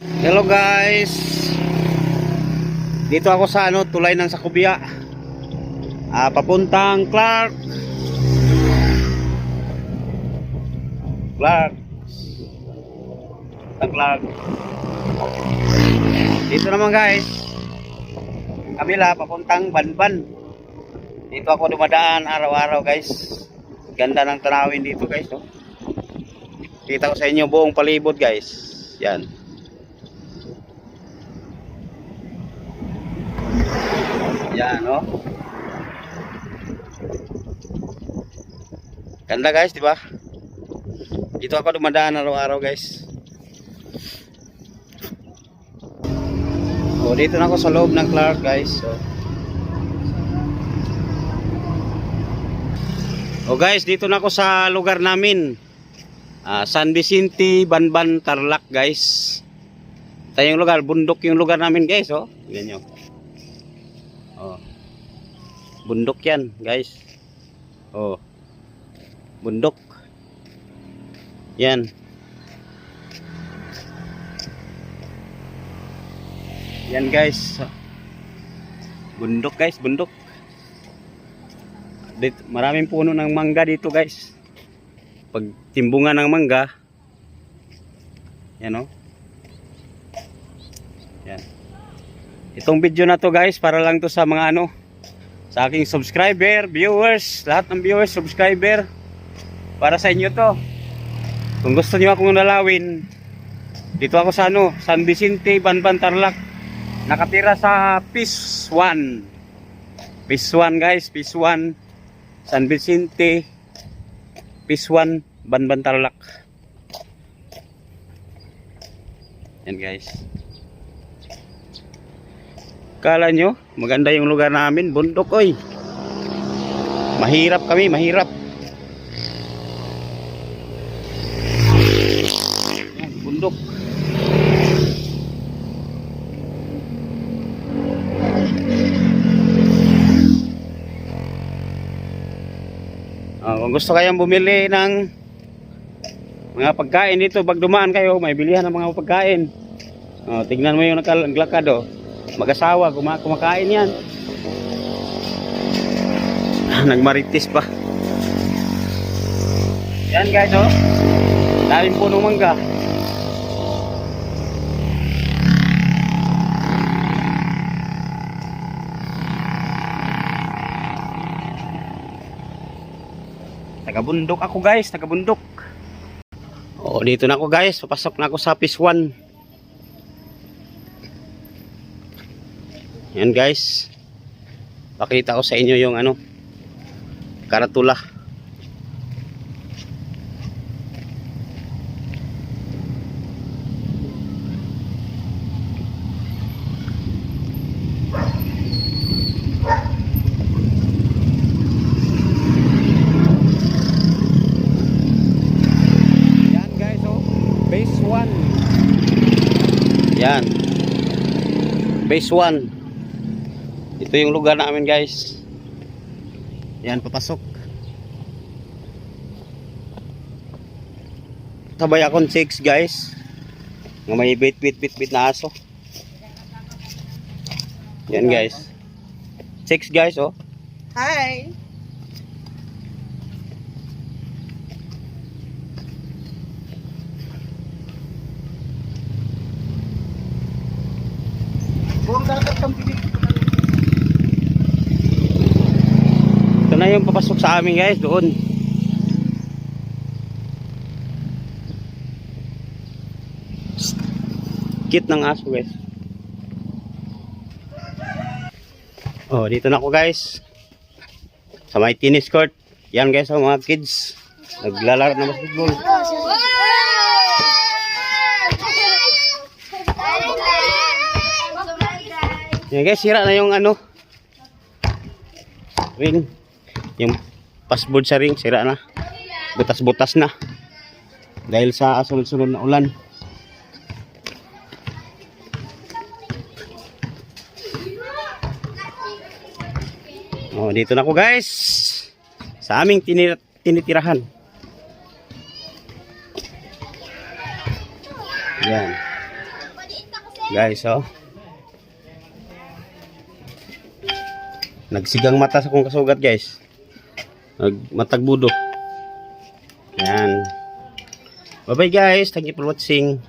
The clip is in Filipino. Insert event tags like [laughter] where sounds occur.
Hello guys. Dito ako sa ano, tulay ng Sakubia. Ah, papuntang Clark. Clark. Papuntang Clark. Dito naman guys. Kabila papuntang Banban. Dito ako dumadaan araw-araw guys. Ganda ng tanawin dito guys, oh. Kita ko sa inyo buong palibot guys. Yan. Yan, oh. Ganda guys, di ba? Dito ako dumadaan araw-araw guys. Oh, dito na ako sa loob ng Clark guys. So. Oh guys, dito na ako sa lugar namin. Ah, San Vicente, Banban, Tarlac guys. Ito yung lugar, bundok yung lugar namin guys, oh. Oh. Bundok yan, guys. Oh. Bundok. Yan. Yan guys. Bundok guys, bundok. Dito, maraming puno ng mangga dito guys. Pag timbungan ng mangga, yan oh. Yan. Itong video na to guys, para lang to sa mga ano, sa aking subscriber, viewers, lahat ng viewers, subscriber, para sa inyo to. Kung gusto niyo akong nalawin, dito ako sa ano, San Vicente, Banban, Tarlac. Nakatira sa Peace 1. Peace 1 guys, Peace 1. San Vicente, Peace 1, Banban, Tarlac. Yan guys. Kala nyo, maganda yung lugar namin, bundok oy. Mahirap kami, mahirap. Yan, bundok. Ah, kung gusto kayong bumili ng mga pagkain dito, pag dumaan kayo, may bilihan ng mga pagkain. Oh, tingnan mo yung nakalaglakad oh. Mag-asawa, kuma kumakain yan. [laughs] Nagmaritis pa. Yan guys oh. Daming punong mangga. Taga-bundok ako guys, taga-bundok. Oh, dito na ako guys, papasok na ako sa Piece 1. Yan guys. Pakita ko sa inyo yung ano karatula. Yan guys oh. Base 1. Yan. Base 1. Ito yung lugar namin guys. Yan, papasok. Sabay akong 6 guys. Nga may bit bit bit bit na aso. Yan guys. 6 guys oh. Hi. Buong dagat ang pinig. Ito na yung papasok sa amin guys doon. Cute ng aso guys. Oh, dito na ako guys. Sa may tennis court. Yan guys, ang mga kids. Naglalaro ng basketball. Yan guys, sira na yung ano. Ring. Yung passboard sa ring, sira na. Butas-butas na. Dahil sa sunod-sunod na ulan. Oh, dito na ako guys. Sa aming tinir- tinitirahan. Yan. Guys, oh. Nagsigang mata sa kong kasugat, guys. Nagmatagbudo. Yan. Bye-bye, guys. Thank you for watching.